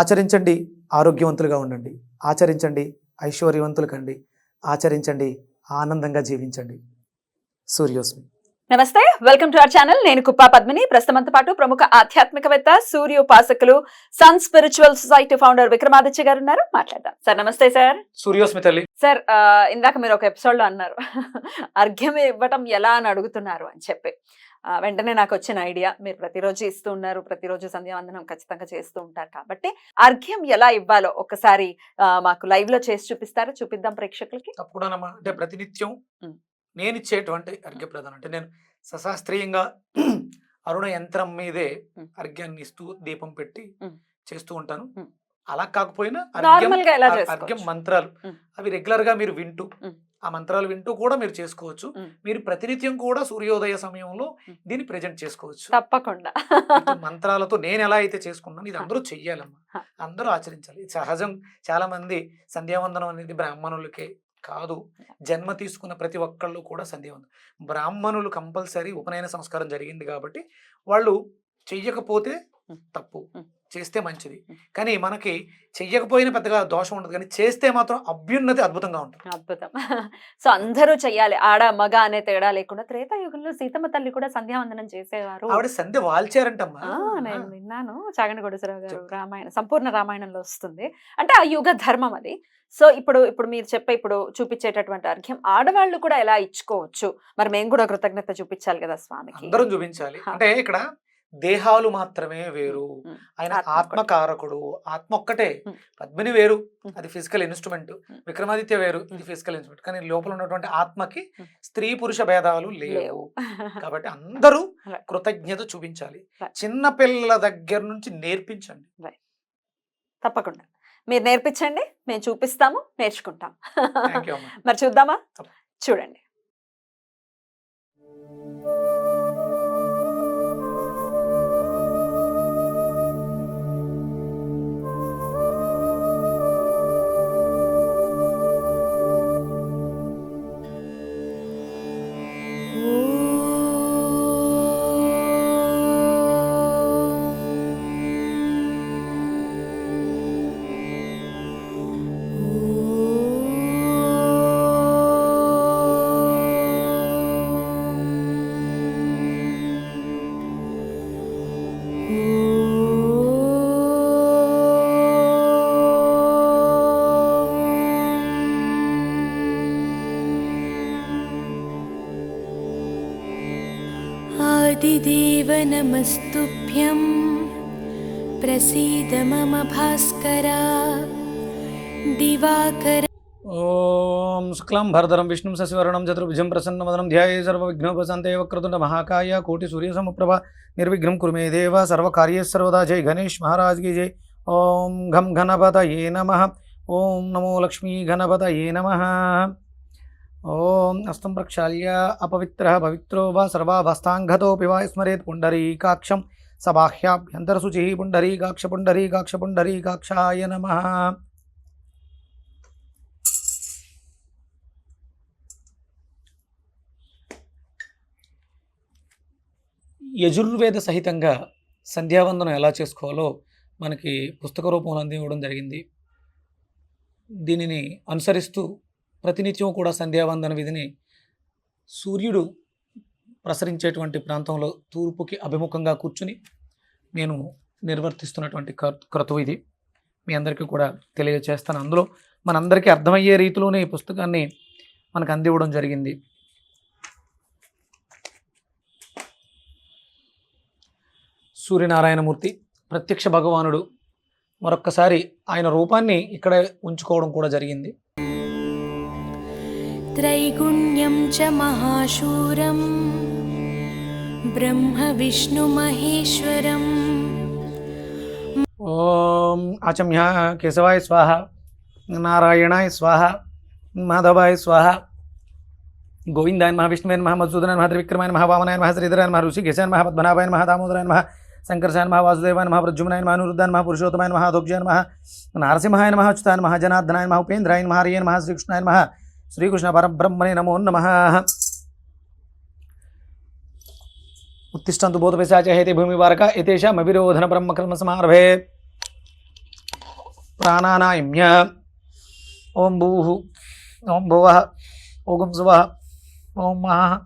ఆచరించండి ఆరోగ్యవంతులుగా ఉండండి. ఆచరించండి ఐశ్వర్యవంతులు కండి ఆచరించండి ఆనందంగా జీవించండి. సూర్యోస్మి. నమస్తే వెల్కమ్ టు అవర్ ఛానల్. నేను కుప్పా పద్మిని. ప్రస్తుతంతో పాటు ప్రముఖ ఆధ్యాత్మికవేత్త సూర్య ఉపాసకులు sun spiritual society founder Vikramaditya garu ఉన్నారు. మాట్లాడదాం. సార్ నమస్తే సార్. సూర్యోస్మి తల్లి. సార్ ఇందాక మీరు ఒక ఎపిసోడ్లో అన్నారు అర్ఘ్యం ఇవ్వటం ఎలా అని అడుగుతున్నారు అని చెప్పి. వెంటనే నాకు వచ్చిన ఐడియా మీరు ప్రతిరోజు ఇస్తూ ఉన్నారు ప్రతిరోజు సంధ్యావందనం ఖచ్చితంగా చేస్తూ ఉంటారు కాబట్టి అర్ఘ్యం ఎలా ఇవ్వాలో ఒకసారి మాకు లైవ్లో చేసి చూపిస్తారా చూపిద్దాం ప్రేక్షకులకి తప్పకుండానమ్మా అంటే ప్రతినిత్యం. నేను ఇచ్చేటువంటి అర్ఘ్యప్రదానం అంటే నేను సశాస్త్రీయంగా అరుణ యంత్రం మీదే. అర్ఘ్యాన్ని ఇస్తూ దీపం పెట్టి. చేస్తూ ఉంటాను. అలా కాకపోయినా అర్ఘ్యం? అర్ఘ్యం మంత్రాలు. అవి రెగ్యులర్గా మీరు వింటూ. ఆ మంత్రాలు వింటూ కూడా మీరు చేసుకోవచ్చు. మీరు ప్రతినిత్యం కూడా సూర్యోదయ సమయంలో. దీన్ని ప్రజెంట్ చేసుకోవచ్చు. తప్పకుండా. మంత్రాలతో నేను ఎలా అయితే చేసుకున్నాను ఇది అందరూ చెయ్యాలమ్మా. అందరూ ఆచరించాలి. సహజం. చాలా మంది సంధ్యావందనం అనేది బ్రాహ్మణులకే కాదు. జన్మ తీసుకున్న ప్రతి ఒక్కళ్ళు కూడా సంధ్యావందనం. బ్రాహ్మణులు కంపల్సరీ ఉపనయన సంస్కారం జరిగింది కాబట్టి వాళ్ళు చెయ్యకపోతే. తప్పు. చేస్తే మంచిది. కానీ మనకి చెయ్యకపోయినా పెద్దగా దోషం ఉండదు. కానీ చేస్తే మాత్రం అభ్యున్నతి అద్భుతంగా ఉంటుంది. అద్భుతం. సో అందరూ చెయ్యాలి. ఆడ మగ అనే తేడా లేకుండా త్రేతాయుగంలో సీతమ్మ తల్లి కూడా సంధ్యావందనం చేసేవారు. ఆవిడ సంధ్య వాల్చారంటమ్మా. నేను విన్నాను. చాగంటి గొడసరావు గారు రామాయణ సంపూర్ణ రామాయణంలో వస్తుంది. అంటే ఆ యుగ ధర్మం అది. సో ఇప్పుడు ఇప్పుడు మీరు చెప్పే ఇప్పుడు చూపించేటటువంటి అర్ఘ్యం ఆడవాళ్ళు కూడా ఎలా ఇచ్చుకోవచ్చు? మరి మేము కూడా కృతజ్ఞత చూపించాలి కదా స్వామికి. అందరం చూపించాలి. అంటే ఇక్కడ దేహాలు మాత్రమే వేరు ఆయన. ఆత్మకారకుడు ఆత్మ ఒక్కటే. పద్మిని వేరు. అది ఫిజికల్ ఇన్స్ట్రుమెంట్. విక్రమాదిత్య వేరు ఇది. ఫిజికల్ ఇన్స్ట్రుమెంట్ కానీ లోపల ఉన్నటువంటి ఆత్మకి. స్త్రీ పురుష భేదాలు లేవు కాబట్టి అందరూ. కృతజ్ఞత చూపించాలి. చిన్న పిల్లల దగ్గర నుంచి నేర్పించండి తప్పకుండా మీరు నేర్పించండి మేము చూపిస్తాము నేర్చుకుంటాం మరి చూద్దామా చూడండి गणपतिदेव नमस्तुभ्यं प्रसीद मम भास्कर दिवाकर। ओम ॐ शुक्लां भरधरं विष्णुं शशिवर्णं, चतुर्भुजं प्रसन्नवदनं, ध्याये सर्वविघ्नोपशान्ते क्रतुंड महाकाय कोटि सूर्य कोटिसूर्यसमप्रभा, निर्विघ्न कुर मे देव, सर्वकार्ये सर्वदा जय गणेश महाराज की जय। ओम घम घनपत ये नम। ॐ नमो लक्ष्मी घनपत ये नम। ఓం హస్తం ప్రక్షాళ్య అపవిత్ర పవిత్రో వా సర్వాభస్తాంగతోపి వా స్మరేత్ పుండరీకాక్షం సబాహ్యాభ్యంతరశుచి పుండరీకాక్ష పుండరీకాక్ష పుండరీకాక్షాయ నమ. యజుర్వేద సహితంగా సంధ్యావందనం ఎలా చేసుకోవాలో మనకి పుస్తక రూపంలో అందివ్వడం జరిగింది. దీనిని అనుసరిస్తూ ప్రతినిత్యం కూడా సంధ్యావందన విధిని సూర్యుడు ప్రసరించేటువంటి ప్రాంతంలో తూర్పుకి అభిముఖంగా కూర్చుని నేను నిర్వర్తిస్తున్నటువంటి క్రతువు ఇది. మీ అందరికీ కూడా తెలియజేస్తాను అందులో మనందరికీ అర్థమయ్యే రీతిలోనే ఈ పుస్తకాన్ని మనకు అందివ్వడం జరిగింది. సూర్యనారాయణమూర్తి ప్రత్యక్ష భగవానుడు మరొక్కసారి ఆయన రూపాన్ని ఇక్కడ ఉంచుకోవడం కూడా జరిగింది. त्रैगुण्यं च महाशूरं, ब्रह्मविष्णुमहेश्वरम्। ॐ आचम्य केशवाय स्वाहा, नारायणाय स्वाहा, माधवाय स्वाहा गोविंदाय नमः विष्णुवे नमः, मधुसूदनाय नमः त्रिविक्रमाय नमः वामनाय नमः श्रीधराय नमः ऋषिकेशाय नमः पद्मनाभाय नमः दामोदराय नमः शंकरशाय नमः वासुदेवाय नमः प्रद्युम्नाय नमः अनुरुद्धाय नारसिंहाय नमः अच्युताय नमः जनार्दनाय नमः उपेन्द्राय नमः हरिये नमः శ్రీకృష్ణ పరబ్రహ్మణే నమో నమ. ఉత్తిష్టంతు బోధపిశాచ హేతి భూమి వారక ఎతేషామవిరోధన బ్రహ్మకర్మ సమారభే. ప్రాణానాయమ్య. ఓం భూ ఓం భువ. ఓం శువ ఓం మహ.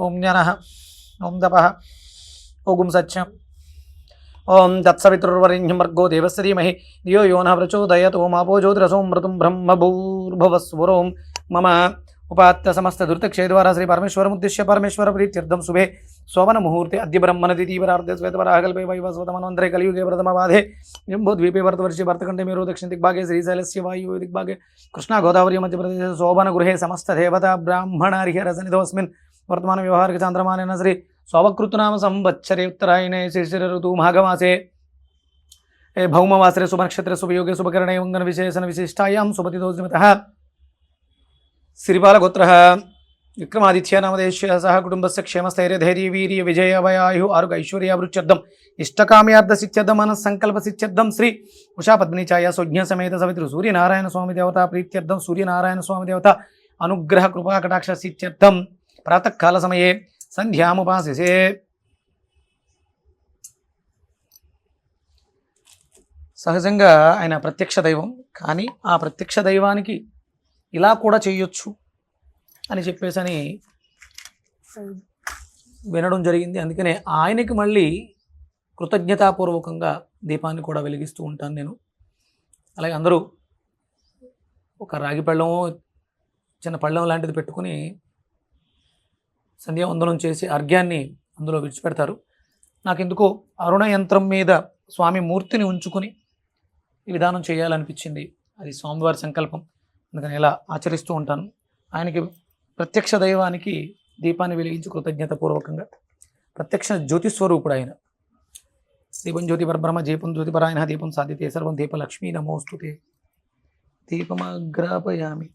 ఓం జ్ఞన. ఓం తప. ఓం సత్యం. ఓం తత్సవితుర్వరిణ్యం వర్గో దేవశ్రీమహి. ధియో యో న ప్రచోదయతో. మాపో జ్యోతిరసోం జ్యోతిరసోమృతం బ్రహ్మభూర్భువస్వరోం. మమ ఉపాత్త సమస్త దురితక్షేద్వారా శ్రీ పరమేశ్వరముద్దిశ్య పరమేశ్వర ప్రీత్యర్థం శుభే శోభన ముహూర్తే అద్య బ్రహ్మణది తీవరార్ధే శ్వేతవరాహకల్పే వైవస్వతమన్వంతరే కలియుగే ప్రథమబాధే జంబోద్వీపే భరతవర్షే భర్తకంఠే మేరు దక్షిణ దిగ్భాగే శ్రీశైలస్య వాయు దిగ్భాగే కృష్ణా గోదావరి మధ్యప్రదేశ శోభన గృహే సమస్త దేవత బ్రాహ్మణ రసనిధోస్మిన్ వర్తమాన వ్యవహారిక చాంద్రమానేన శ్రీ శోభకృతునామ సంవత్సరే ఉత్తరాయణే శిశిర ఋతు మాఘమాసే భౌమవాసరే శుభనక్షత్ర శుభయోగే శుభకరణే ఉంగన విశేషణ విశిష్టాయాం శుభతిదోస్మిత సిరిపాలగోత్ర విక్రమాదిత్య నామదేశ్య సహ కుటుంబస్య క్షేమస్థైర్య ధైర్య వీర్య విజయవయాయు ఆరుగ ఐశ్వర్యాభృత్యర్థం ఇష్టకామ్యార్థ సిత్యర్థం మన సంకల్ప సిత్యర్థం శ్రీ ఉషా పద్మిని ఛాయ సుజ్ఞ సమేత సవితృ సూర్యనారాయణ స్వామి దేవత ప్రీత్యర్థం సూర్యనారాయణ స్వామి దేవత అనుగ్రహ కృపా కటాక్ష సిత్యర్థం ప్రాతకాల సమయే సంధ్యాముపాసిసే సహజంగా ఆయన ప్రత్యక్ష దైవం కానీ ఆ ప్రత్యక్ష దైవానికి ఇలా కూడా చేయొచ్చు అని చెప్పేసి అని వినడం జరిగింది. అందుకనే ఆయనకి మళ్ళీ కృతజ్ఞతాపూర్వకంగా దీపాన్ని కూడా వెలిగిస్తూ ఉంటాను నేను. అలాగే అందరూ ఒక రాగి పళ్ళము చిన్న పళ్ళం లాంటిది పెట్టుకుని సంధ్యావందనం చేసి అర్ఘ్యాన్ని అందులో విడిచిపెడతారు. నాకెందుకో అరుణ యంత్రం మీద స్వామి మూర్తిని ఉంచుకుని ఈ విధానం చేయాలనిపించింది. అది స్వామివారి సంకల్పం. అందుకని ఇలా ఆచరిస్తూ ఉంటాను. ఆయనకి ప్రత్యక్ష దైవానికి దీపాన్ని వెలిగించి కృతజ్ఞత పూర్వకంగా ప్రత్యక్ష జ్యోతిస్వరూపుడు ఆయన. దీపం జ్యోతి పరబ్రహ్మ దీపం జ్యోతి పరాయణ దీపం సాధితే సర్వం దీపలక్ష్మి నమోస్తుతే దీపమగ్రాపయామి.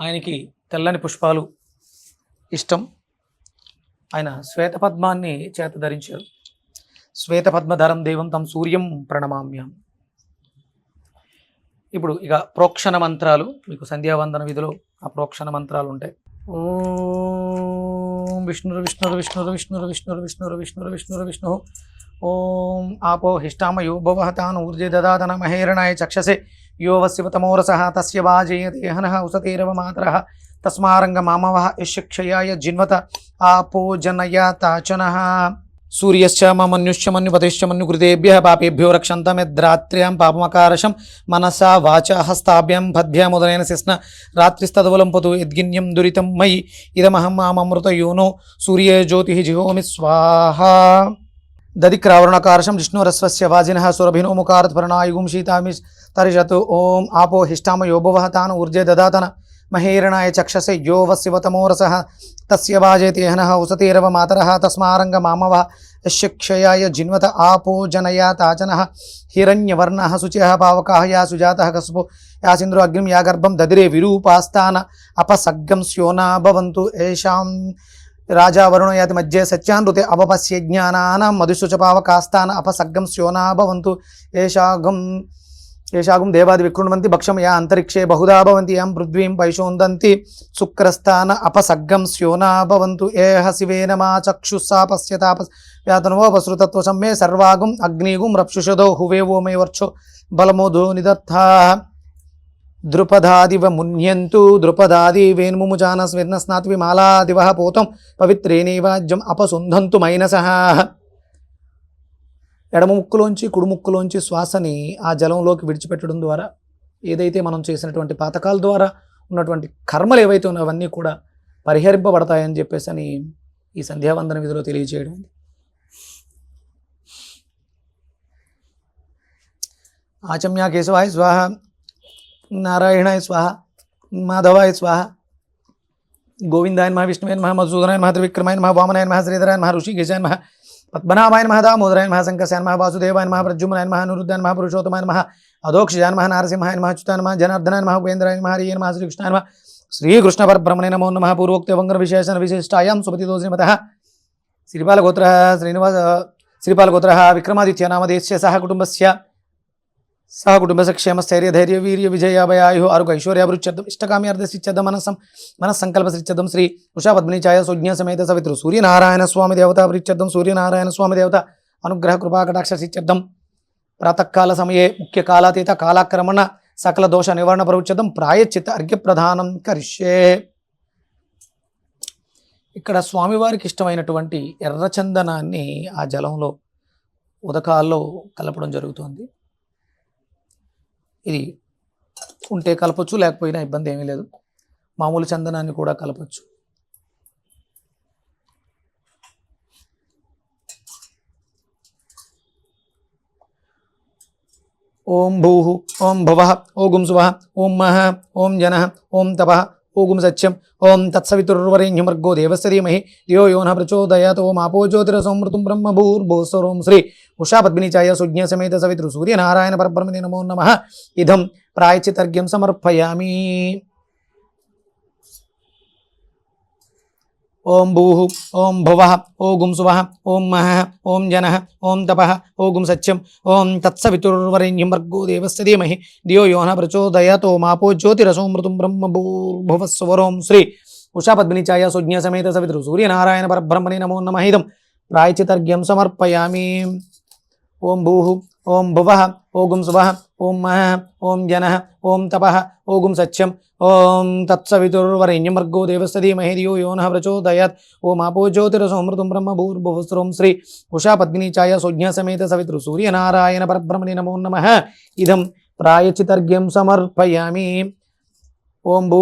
ఆయనకి తెల్లని పుష్పాలు ఇష్టం. ఆయన శ్వేతపద్మాన్ని చేత ధరించారు. శ్వేతపద్మధరం దేవం తం సూర్యం ప్రణమామ్యం ఇప్పుడు ఇక ప్రోక్షణ మంత్రాలు మీకు సంధ్యావందన విధిలో ఆ ప్రోక్షణ మంత్రాలు ఉంటాయి. ఓం విష్ణురు విష్ణురు విష్ణురు విష్ణురు విష్ణురు విష్ణురు విష్ణురు విష్ణురు విష్ణు. ఓం ఆపో హిష్టామయో భవ తాను ఊర్జే దదాతన మహేరణాయ చక్షసే. యో వస్యవతమోరస తస్య వాజయతే హనః ఉసతేరవ మాతరः. తస్మారంగ మామవः యశక్షయాయ జిన్వత. ఆపో జనయాతాచనः సూర్యశ్చ మమన్యుశ్చ మన్యుపతిశ్చ మన్యుకృతేభ్యः పాపేభ్యో రక్షन्तమిద్రాత్ర్యాం పాపమకారశం మనసా వాచ హస్తాభ్యాం పద్భ్యా మొదలైన శిస్న రాత్రిస్తదవలంపతు యద్గిన్యం దురితం మయి ఇదమహం మామృత యూనో సూర్య జ్యోతి జిహోమి స్వాహా. దదిక్రావరణకారశం విష్ణురస్వస్య వాజిన సురభినో ముఖారత్ ప్రణాయుగుం శీతామి తరిషత్ ఓం ఆపో హిష్టామయో భువः తాను ఊర్జే దదాతన మహేరణాయ చక్షసే యో వస్యవతమోరసः తస్య వాజేతి హనః ఉసతేరవ మాతర తస్మారంగ మామవ యశక్షయాయ జిన్వత ఆపో జనయాతాచనः హిరణ్యవర్ణ శుచిः పావకాः యా సుజాతः కస్పో యాసింద్రో అగ్నిం యా గర్భం దదిరే విరూపాస్థాన అపసగ్గం స్యోనా భవంతు ఏషాం రాజా వరుణ యాతి మధ్య సత్యానృతే అవపస్య జ్ఞానానాం మధుశుచ పావకాస్థాన అపసగ్గం స్యోనా భవంతు ఏషాగం ఏషాగం దేవాది వికృణవంతి భక్షం యా అంతరిక్షే బహుదా భవంతి యాం పృథ్వీం పైశోందంతి శుక్రస్థాన అపసగ్గం స్యోనా భవంతు ఏహ శివేన మా చక్షుస్సా పశ్యతాప వ్యాతనవోపసృతత్వసం మే సర్వాగుం అగ్నిగుం రప్షుషదో హువేవో మే వర్షో బలమోధో నిదత్థా ద్రుపదాదివ మున్యంతు ద్రుపదాది వేన్ముముచాన స్వర్ణస్నాత్వి మాలాదివ పోతం పవిత్రేణైవాజ్యం అపసుంధంతు మైనసః. ఎడమ ముక్కులోంచి కుడి ముక్కులోంచి శ్వాసని ఆ జలంలోకి విడిచిపెట్టడం ద్వారా ఏదైతే మనం చేసినటువంటి పాతకాల ద్వారా ఉన్నటువంటి కర్మలు ఏవైతే ఉన్నాయో అవన్నీ కూడా పరిహరింపబడతాయని చెప్పేసి అని ఈ సంధ్యావందన విధిలో తెలియజేయడం ఆచమ్య కేశవాయ స్వాహ నారాయణాయ స్వాహ మాధవాయ స్వాహ గోవిందాయన్ నమ విష్ణువే నమ మధుసూదనాయ నమ త్రివిక్రమాయ నమ వామనాయన్ నమ శ్రీధరాయ నమ ఋషికేశాయ నమ పద్మనాభాయన మహ దామోదరాయన నమ శంకర్షాయ నమ వాసుదేవాయ నమ ప్రద్యుమ్నాయ నమ అనురుద్ధాయ నమ పురుషోత్తమాయ నమ అధోక్షజాయ నమ నరసింహాయ నమ అచ్యుతాయ నమ జనార్దనాయ నమ ఉపేంద్రాయ నమ హరియ నమ శ్రీకృష్ణాయ నమ శ్రీకృష్ణ పరబ్రహ్మణే నమో నమ పూర్వోక్త వంగర విశేషణ విశిష్టాయాం సుపతితో శ్రీమత శ్రీపాలగోత్ర శ్రీనివాస శ్రీపాలగోత్ర విక్రమాదిత్య నామదేశ్య సహ కుటుంబస్య సహ కుటుంబస్య క్షేమస్థైర్య ధైర్య వీర్య విజయాభయాయు ఆరుగు ఐశ్వర్యాభిరుచ్యర్థం ఇష్టకామ్యార్థసిత్యర్థం సంకల్ప మనస్సంకల్పసిత్యర్థం శ్రీ ఉషా పద్మిని ఛాయ సుజ్ఞ సమేత సవితృ సూర్యనారాయణ స్వామి దేవత ప్రీత్యర్థం సూర్యనారాయణ స్వామి దేవత అనుగ్రహ కృపాకటాక్ష కటాక్ష ప్రాతకాల సమయే ముఖ్య కాలాతీత కాలాక్రమణ సకల దోష నివారణ ప్రవృత్యర్థం ప్రాయశ్చిత్త అర్ఘ్యప్రధానం కరిష్యే. ఇక్కడ స్వామివారికి ఇష్టమైనటువంటి ఎర్రచందనాన్ని ఆ జలంలో ఉదకాల్లో కలపడం జరుగుతుంది. ఇది ఉంటే కలపచ్చు లేకపోయినా ఇబ్బంది ఏమీ లేదు. మామూలు చందనాన్ని కూడా కలపచ్చు. ఓం భూ ఓం భవ ఓ గుంసువ ఓం మహ ఓం జన ఓం తప ఓగుం సత్యం ఓం తత్సవితుర్వరేణ్యమర్గో దేవస్య ధీమహి ధియో యో ప్రచోదయాత్ ఓం ఆపో జ్యోతిరసోమృతం బ్రహ్మ భూర్భువస్వరోం శ్రీ ఉషా పద్మిని సుజ్ఞ సమేత సవితృ సూర్యనారాయణ పరబ్రహ్మణే నమో నమ ఇదం ప్రాయచితర్ఘ్యం సమర్పయామి ఓం భూ ఓం భువ ఓగుం శువ ఓం మహ ఓం జన ఓం తప ఓగుం సత్యం ఓం తత్సవితుర్వరేణ్యం భర్గో దేవస్య ధీమహి ధియో యోన ప్రచోదయతో మాపో జ్యోతిరసోమృతం బ్రహ్మ భూర్భువస్వరోం శ్రీ ఉషా పద్మిని సుజ్ఞ సమేత సవితృ సూర్యనారాయణ పరబ్రహ్మణి నమో నమ ప్రాయచితర్ఘ్యం సమర్పయామి. ఓం భూ ఓం భువ ఓగుం శువ ఓం మహ ఓం జన ఓం తప ఓగుం సత్యం. ఓం తత్సవితుర్వరేణ్యం దేవస్థ దేవస్య ధీమహి ధియో యో నః ప్రచోదయాత్ ఓం ఆపో జ్యోతిరసోమృతం బ్రహ్మ భూర్భువస్రం శ్రీ ఉషా పద్మిని ఛాయ సుజ్ఞ సమేత సవితృ సూర్యనారాయణ పరబ్రహ్మణి నమో నమ. ఇదం ప్రాయచితర్ఘ్యం సమర్పయామి. ఓం భూ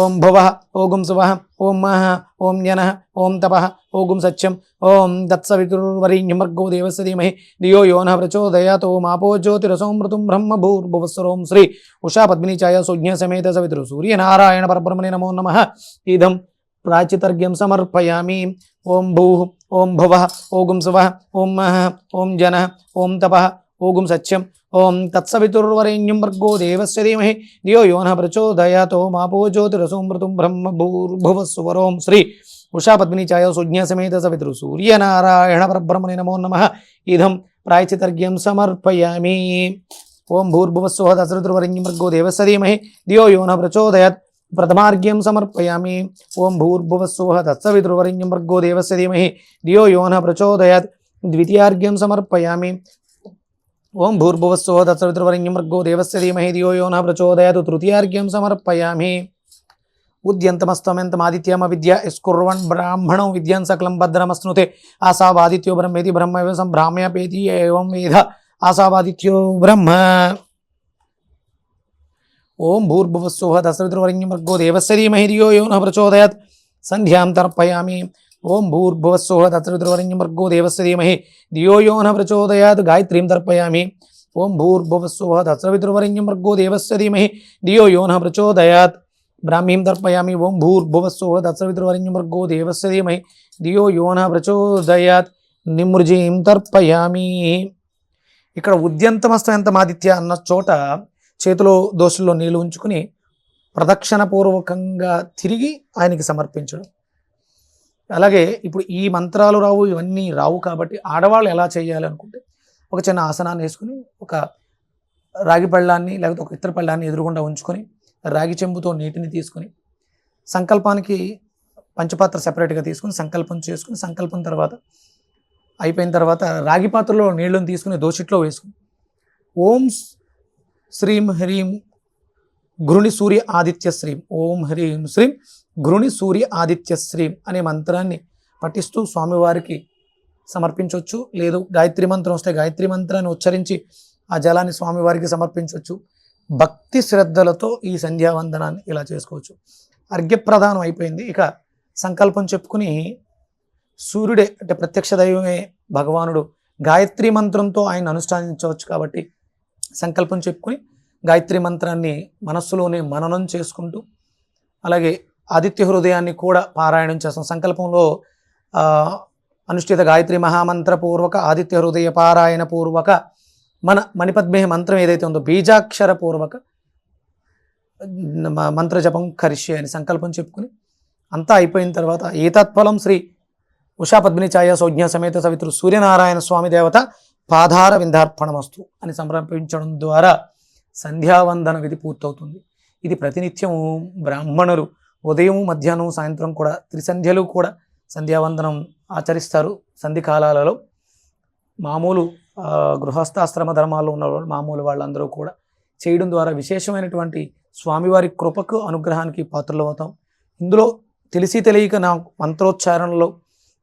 ఓం భువ ఓగుం శువ ఓం మహ ఓం జన ఓం తప ఓగుం సత్యం ఓం తత్సవితుర్వరేణ్యం భర్గో దేవస్య ధీమహి ధియో యో నః ప్రచోదయాత్ ఓం ఆపో జ్యోతిరసోమృతం బ్రహ్మ భూర్భువస్వరోం శ్రీ ఉషా పద్మినిచాయ సుజ్ఞ సమేత సవితృ సూర్యనారాయణ పరబ్రహ్మణే నమో నమ. ఇదం ప్రాచితర్ఘ్యం సమర్పయామి. ఓం భూ ఓం భువ ఓగుం శువ ఓం మహ ఓం జన ఓం తప ఓగుం సత్యం ఓం తత్సవితుర్వరేణ్యం భర్గో దేవస్య ధీమహి ధియో యో నః ప్రచోదయాత్ ఓం ఆపో జ్యోతిరసోమృతం బ్రహ్మ భూర్భువస్వరోం శ్రీ ఉషా పద్మిని ఛాయ సుజ్ఞ సమేత సవితృ సూర్యనారాయణ పరబ్రహ్మణే నమో నమః ఇదం ప్రాయచితర్ఘ్యం సమర్పయామి ఓం భూర్భువస్వ దశరథుర్వరేణ్యం భర్గో దేవస్య ధీమహి ధియో యో నః ప్రచోదయాత్ ప్రథమార్ఘ్యం సమర్పయామి ఓం భూర్భువస్వ తత్సవితృవరేణ్యం భర్గో దేవస్య ధీమహి ధియో యో నః ప్రచోదయాత్ ద్వితీయార్ఘ్యం సమర్పయామి ఓం భూర్భువస్వ తత్సవితృవరేణ్యం భర్గో దేవస్య ధీమహి ధియో యో నః ప్రచోదయాత్ తృతీయార్ఘ్యం సమర్పయామి ఉద్యంతమస్తమెంతమాదిత్యమ విద్య యస్కుర్వన్ బ్రాహ్మణం విద్యాన్ సకలం భద్రమస్నుతే ఆసావాదిత్యో బ్రహ్మేతి బ్రహ్మ సంభ్రామ్యపేతి ఏవం వేద ఆసావాదిత్యో బ్రహ్మ ఓం భూర్భువస్సుహ దశరథుర్వరణ్యం ఓం భూర్భువస్సుహ దశరథుర్వరణ్యం భర్గో దేవస్య ధీమహి ధియో యో నః ప్రచోదయాత్ గాయత్రీం తర్పయామి ఓం భూర్భువస్సుహ దశరథుర్వరణ్యం భర్గో దేవస్య ధీమహి ధియో యో నః ప్రచోదయాత్ బ్రాహ్మీం తర్పయామి ఓం భూర్భువస్సుహ దశరథుర్వరణ్యం భర్గో దేవస్య ధీమహి ధియో యో నః ప్రచోదయాత్ నిమృజీం తర్పయామి ఇక్కడ ఉద్యంతమస్తయంతమాదిత్య అన్న చోట చేతిలో దోషుల్లో నీళ్ళు ఉంచుకుని ప్రదక్షిణపూర్వకంగా తిరిగి ఆయనకి సమర్పించడం అలాగే ఇప్పుడు ఈ మంత్రాలు రావు ఇవన్నీ రావు కాబట్టి ఆడవాళ్ళు ఎలా చేయాలి అనుకుంటే ఒక చిన్న ఆసనాన్ని వేసుకుని ఒక రాగి పళ్ళాన్ని లేకపోతే ఒక ఇతర పళ్ళాన్ని ఎదురుగుండా ఉంచుకొని రాగి చెంబుతో నీటిని తీసుకొని సంకల్పానికి పంచపాత్ర సెపరేట్గా తీసుకుని సంకల్పం చేసుకుని సంకల్పం తర్వాత అయిపోయిన తర్వాత రాగి పాత్రలో నీళ్ళను తీసుకుని దోషిట్లో వేసుకుని ఓం శ్రీం హ్రీం గురుని సూర్య ఆదిత్య శ్రీం ఓం హ్రీం శ్రీం గృణి సూర్య ఆదిత్య శ్రీం అనే మంత్రాన్ని పఠిస్తూ స్వామివారికి సమర్పించవచ్చు లేదు గాయత్రి మంత్రం వస్తే గాయత్రి మంత్రాన్ని ఉచ్చరించి ఆ జలాన్ని స్వామివారికి సమర్పించవచ్చు భక్తి శ్రద్ధలతో ఈ సంధ్యావందనాన్ని ఇలా చేసుకోవచ్చు. అర్ఘ్యప్రదానం అయిపోయింది. ఇక సంకల్పం చెప్పుకుని సూర్యుడే అంటే ప్రత్యక్ష దైవమే భగవానుడు గాయత్రి మంత్రంతో ఆయన అనుష్ఠానించవచ్చు కాబట్టి సంకల్పం చెప్పుకుని గాయత్రి మంత్రాన్ని మనస్సులోనే మననం చేసుకుంటూ అలాగే ఆదిత్య హృదయాన్ని కూడా పారాయణం చేస్తాం. సంకల్పంలో అనుష్ఠిత గాయత్రి మహామంత్రపూర్వక ఆదిత్య హృదయ పారాయణ పూర్వక మన మణిపద్మేహ మంత్రం ఏదైతే ఉందో బీజాక్షర పూర్వక మ- మంత్ర జపం కరిష్యే అని సంకల్పం చెప్పుకుని అంతా అయిపోయిన తర్వాత ఏతత్ఫలం శ్రీ ఉషా పద్మిని ఛాయ సౌజ్ఞ సమేత సవితృ సూర్యనారాయణ స్వామి దేవత పాధార విందార్పణమస్తు అని సమర్పించడం ద్వారా సంధ్యావందన విధి పూర్తవుతుంది. ఇది ప్రతినిత్యం బ్రాహ్మణులు ఉదయం మధ్యాహ్నం సాయంత్రం కూడా త్రిసంధ్యలు కూడా సంధ్యావందనం ఆచరిస్తారు సంధి కాలాలలో. మామూలు గృహస్థాశ్రమ ధర్మాల్లో ఉన్న వాళ్ళు, మామూలు వాళ్ళందరూ కూడా చేయడం ద్వారా విశేషమైనటువంటి స్వామివారి కృపకు అనుగ్రహానికి పాత్రలు అవుతాం. ఇందులో తెలిసి తెలియక నా మంత్రోచ్చారణలో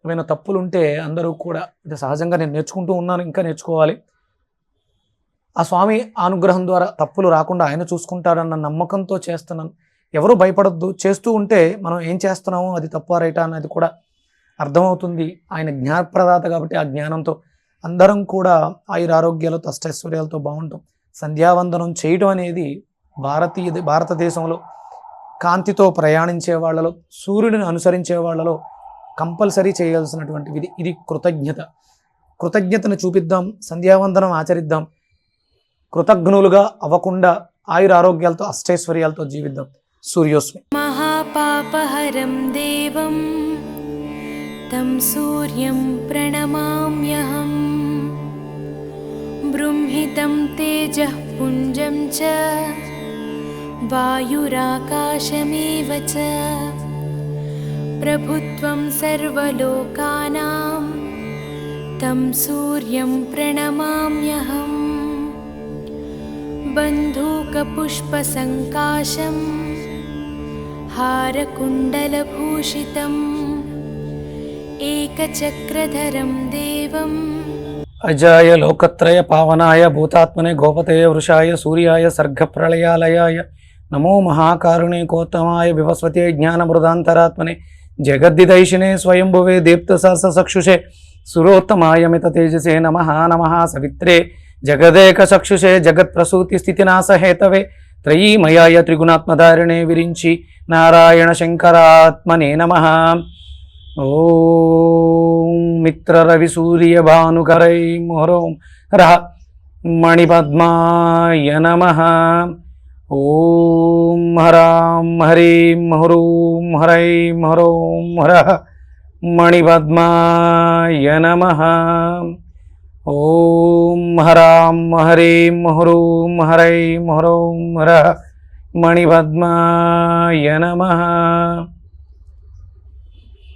ఏమైనా తప్పులు ఉంటే అందరూ కూడా ఇది సహజంగా నేను నేర్చుకుంటూ ఉన్నాను ఇంకా నేర్చుకోవాలి. ఆ స్వామి అనుగ్రహం ద్వారా తప్పులు రాకుండా ఆయన చూసుకుంటాడన్న నమ్మకంతో చేస్తున్నాను. ఎవరు భయపడద్దు. చేస్తూ ఉంటే మనం ఏం చేస్తున్నామో అది తప్ప రైటా అన్నది కూడా అర్థమవుతుంది. ఆయన జ్ఞానప్రదాత కాబట్టి ఆ జ్ఞానంతో అందరం కూడా ఆయుర ఆరోగ్యాలతో అష్టైశ్వర్యాలతో బాగుంటాం. సంధ్యావందనం చేయడం అనేది భారతీయ భారతదేశంలో కాంతితో ప్రయాణించే వాళ్ళలో సూర్యుడిని అనుసరించే వాళ్ళలో కంపల్సరీ చేయాల్సినటువంటి విధి. ఇది కృతజ్ఞత. కృతజ్ఞతను చూపిద్దాం సంధ్యావందనం ఆచరిద్దాం. కృతజ్ఞులుగా అవ్వకుండా ఆయుర ఆరోగ్యాలతో అష్టైశ్వర్యాలతో జీవిద్దాం. सूर्योस्मि। महापापहरं देवं, तं सूर्यं प्रणमाम्यहम् बृंहितं तेजः पुञ्जं च, वायुराकाशमेव च। प्रभुत्वं सर्वलोकानां, तं सूर्यं प्रणमाम्यहम् बन्धूकपुष्पसङ्काशम् हारकुण्डलभूषितम् एकचक्रधरं देवम् అజాయ లోకత్రయ పావనాయ భూతాత్మనే గోపతయ వృషాయ సూర్యాయ సర్గప్రళయాలయాయ నమో మహాకారుణికోత్తమాయ వివస్వతే జ్ఞానమృదాంతరాత్మనే జగద్దిదైషినే స్వయంభువే దీప్త సహస్రచక్షుషే సురోత్తమాయ మిత తేజసే నమ నమ సవిత్రే జగదేక చక్షుషే జగత్ప్రసూతి స్థితినాశహేతవే త్రయీమయాయ త్రిగుణాత్మధారిణే విరించి నారాయణ శంకరాత్మనే నమ. ఓం మిత్రరవిసూర్యభానుకరై మొహరోం రహ మణిపద్మాయ నమ. ఓం హరాం హరీం హరూం హరైం హరోం హర మణిపద్మాయ నమ. ఓం హరాం హరీం హ్రూం హరైం హ్రౌం హర మణిపద్మాయ నమ